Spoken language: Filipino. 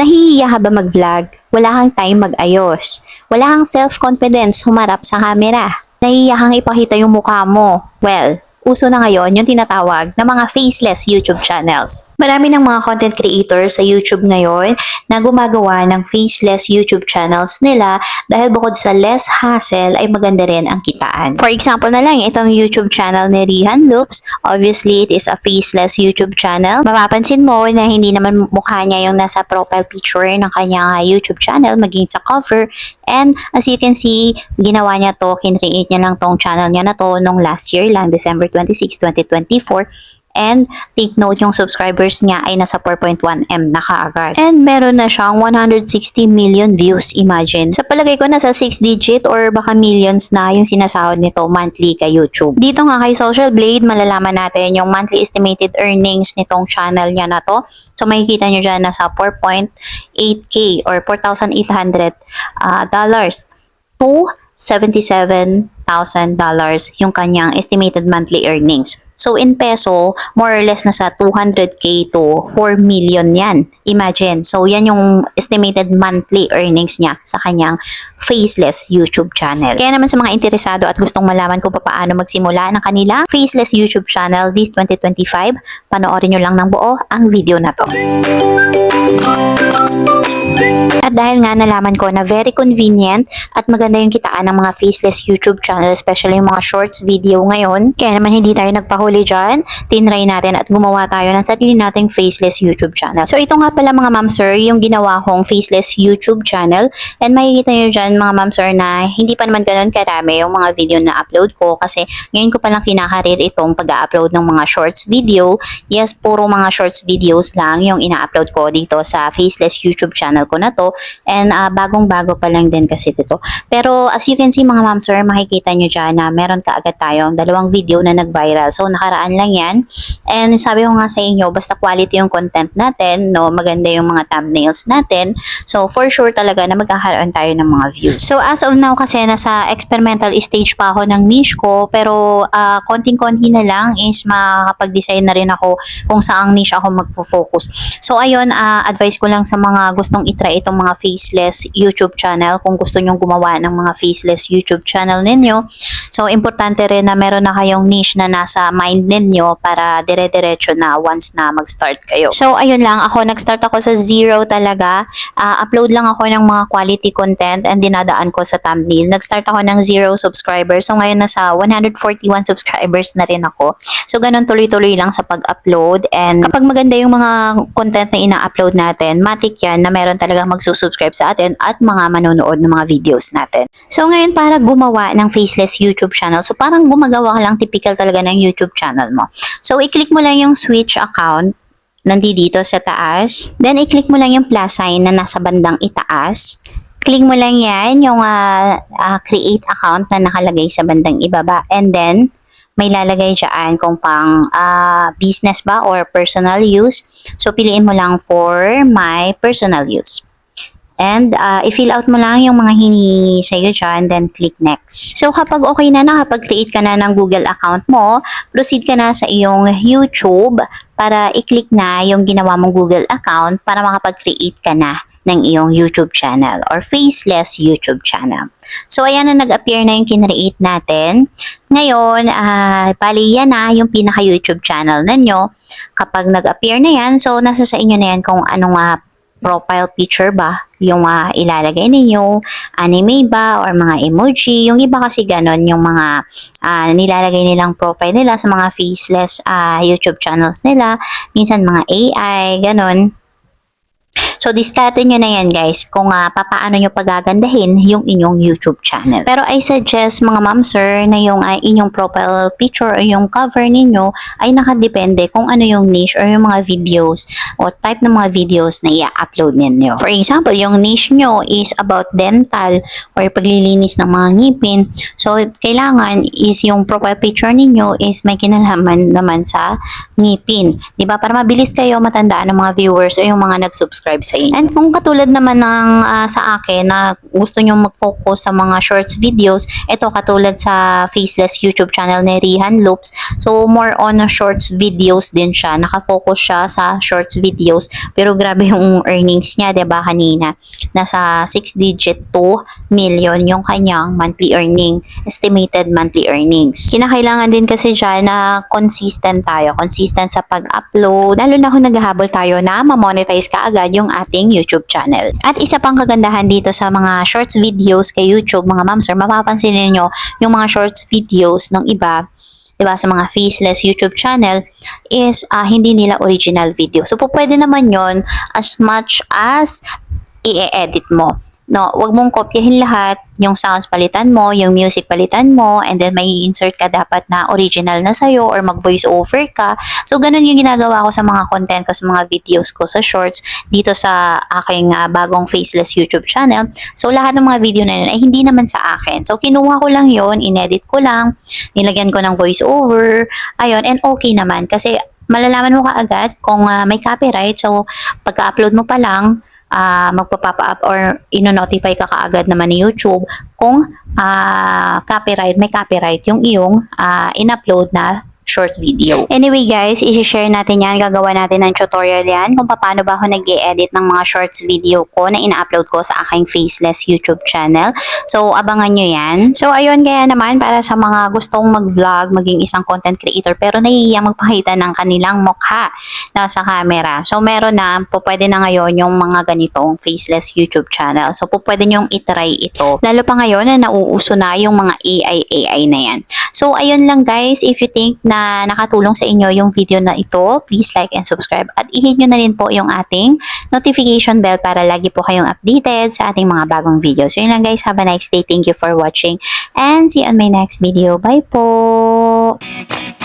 Nahihiya ka ba mag-vlog? Wala kang time mag-ayos. Wala kang self-confidence humarap sa camera. Nahihiya kang ipakita yung mukha mo. Well, uso na ngayon yung tinatawag na mga faceless YouTube channels. Marami ng mga content creators sa YouTube ngayon na gumagawa ng faceless YouTube channels nila dahil bukod sa less hassle ay maganda rin ang kitaan. For example na lang, itong YouTube channel ni Rihan Loops, obviously it is a faceless YouTube channel. Mapapansin mo na hindi naman mukha niya yung nasa profile picture ng kanyang uh, YouTube channel maging sa cover And as you can see, ginawa niya to, kinreate niya lang tong channel niya na to nung last year lang, December 26, 2024. And take note, yung subscribers niya ay nasa 4.1M na kaagad. And meron na siyang 160 million views, imagine. Sa palagay ko, nasa 6 digit or baka millions na yung sinasahod nito monthly kay YouTube. Dito nga kay Social Blade, malalaman natin yung monthly estimated earnings nitong channel niya na to. So makikita nyo dyan nasa 4.8k or 4,800 uh, dollars to $77,000 yung kanyang estimated monthly earnings. So in peso, more or less nasa 200k to 4 million yan. Imagine. So yan yung estimated monthly earnings niya sa kanyang faceless YouTube channel. Kaya naman sa mga interesado at gustong malaman kung paano magsimula ng kanila faceless YouTube channel this 2025, panoorin nyo lang ng buo ang video na to. At dahil nga nalaman ko na very convenient at maganda yung kitaan ng mga faceless YouTube channel, especially yung mga shorts video ngayon, kaya naman hindi tayo nagpahuli dyan, tinry natin at gumawa tayo ng sarili nating faceless YouTube channel. So ito nga pala mga ma'am sir, yung ginawa kong faceless YouTube channel and makikita nyo dyan mga ma'am sir na hindi pa naman ganun karami yung mga video na upload ko kasi ngayon ko palang kinakarir itong pag-upload ng mga shorts video. Yes, puro mga shorts videos lang yung ina-upload ko dito sa faceless YouTube channel ko na to and uh, bagong-bago pa lang din kasi dito. Pero as you can see mga ma'am sir, makikita nyo dyan na meron kaagad tayong dalawang video na nag-viral. So nakaraan lang yan. And sabi ko nga sa inyo, basta quality yung content natin, no, maganda yung mga thumbnails natin. So for sure talaga na magkakaroon tayo ng mga views. So as of now kasi nasa experimental stage pa ako ng niche ko, pero uh, konting-konti na lang is makakapag-design na rin ako kung saang niche ako magpo-focus. So ayun, uh, advice ko lang sa mga gustong itry itong mga faceless YouTube channel kung gusto nyong gumawa ng mga faceless YouTube channel ninyo. So, importante rin na meron na kayong niche na nasa mind ninyo para dire-diretso na once na mag-start kayo. So, ayun lang. Ako, nag-start ako sa zero talaga. Uh, upload lang ako ng mga quality content and dinadaan ko sa thumbnail. Nag-start ako ng zero subscribers. So, ngayon nasa 141 subscribers na rin ako. So, ganun tuloy-tuloy lang sa pag-upload. And kapag maganda yung mga content na ina-upload natin, matik yan na meron talagang magsusubscribe sa atin at mga manonood ng mga videos natin. So ngayon para gumawa ng faceless YouTube channel, so parang gumagawa ka lang typical talaga ng YouTube channel mo. So i-click mo lang yung switch account nandito sa taas. Then i-click mo lang yung plus sign na nasa bandang itaas. Click mo lang yan, yung uh, uh, create account na nakalagay sa bandang ibaba. And then, may lalagay dyan kung pang uh, business ba or personal use. So, piliin mo lang for my personal use. And uh, i-fill out mo lang yung mga hinihingi sa'yo dyan, then click next. So kapag okay na, nakapag-create ka na ng Google account mo, proceed ka na sa iyong YouTube para i-click na yung ginawa mong Google account para makapag-create ka na ng iyong YouTube channel or faceless YouTube channel. So, ayan na nag-appear na yung kinreate natin. Ngayon, uh, bali yan na yung pinaka-YouTube channel ninyo. Kapag nag-appear na yan, so nasa sa inyo na yan kung anong uh, profile picture ba yung uh, ilalagay ninyo, anime ba or mga emoji. Yung iba kasi ganon yung mga uh, nilalagay nilang profile nila sa mga faceless uh, YouTube channels nila. Minsan mga AI, ganon. So, diskarte nyo na yan guys kung uh, papaano nyo pagagandahin yung inyong YouTube channel. Pero I suggest mga ma'am sir na yung uh, inyong profile picture o yung cover ninyo ay nakadepende kung ano yung niche or yung mga videos o type ng mga videos na i-upload ninyo. For example, yung niche nyo is about dental or paglilinis ng mga ngipin. So, kailangan is yung profile picture ninyo is may kinalaman naman sa ngipin. ba Para mabilis kayo matandaan ng mga viewers o yung mga nag-subscribe sa inyo. And kung katulad naman ng ah, sa akin na gusto nyo mag-focus sa mga shorts videos, ito katulad sa Faceless YouTube channel ni Rihan Loops. So, more on shorts videos din siya. Nakafocus siya sa shorts videos. Pero grabe yung earnings niya, 'di ba kanina? Nasa 6 digit 2 million yung kanyang monthly earning, estimated monthly earnings. Kinakailangan din kasi dyan na consistent tayo, consistent sa pag-upload, lalo na kung naghahabol tayo na ma-monetize ka agad yung ating YouTube channel. At isa pang kagandahan dito sa mga shorts videos kay YouTube, mga ma'am sir, mapapansin ninyo yung mga shorts videos ng iba, 'di ba sa mga faceless YouTube channel is ah, hindi nila original video. So pwede naman 'yon as much as i-edit mo. No, wag mong kopyahin lahat, yung sounds palitan mo, yung music palitan mo, and then may insert ka dapat na original na sa'yo or mag-voice over ka. So, ganun yung ginagawa ko sa mga content ko, sa mga videos ko, sa shorts, dito sa aking ah, bagong faceless YouTube channel. So, lahat ng mga video na yun ay hindi naman sa akin. So, kinuha ko lang yon inedit ko lang, nilagyan ko ng voice over, ayun, and okay naman. Kasi, malalaman mo kaagad kung ah, may copyright. So, pagka-upload mo pa lang, ah magpa-pop up or ino-notify ka kaagad naman ni YouTube kung ah, copyright, may copyright yung iyong ah, in-upload na short video. Anyway guys, isi-share natin yan. Gagawa natin ng tutorial yan kung paano ba ako nag edit ng mga shorts video ko na ina-upload ko sa aking faceless YouTube channel. So, abangan nyo yan. So, ayun kaya naman para sa mga gustong mag-vlog, maging isang content creator pero nahihiyang magpakita ng kanilang mukha na sa camera. So, meron na, po na ngayon yung mga ganitong faceless YouTube channel. So, po pwede nyong itry ito. Lalo pa ngayon na nauuso na yung mga AI AI na yan. So, ayun lang guys. If you think na nakatulong sa inyo yung video na ito, please like and subscribe. At i-hit nyo na rin po yung ating notification bell para lagi po kayong updated sa ating mga bagong video. So, yun lang guys. Have a nice day. Thank you for watching. And see you on my next video. Bye po!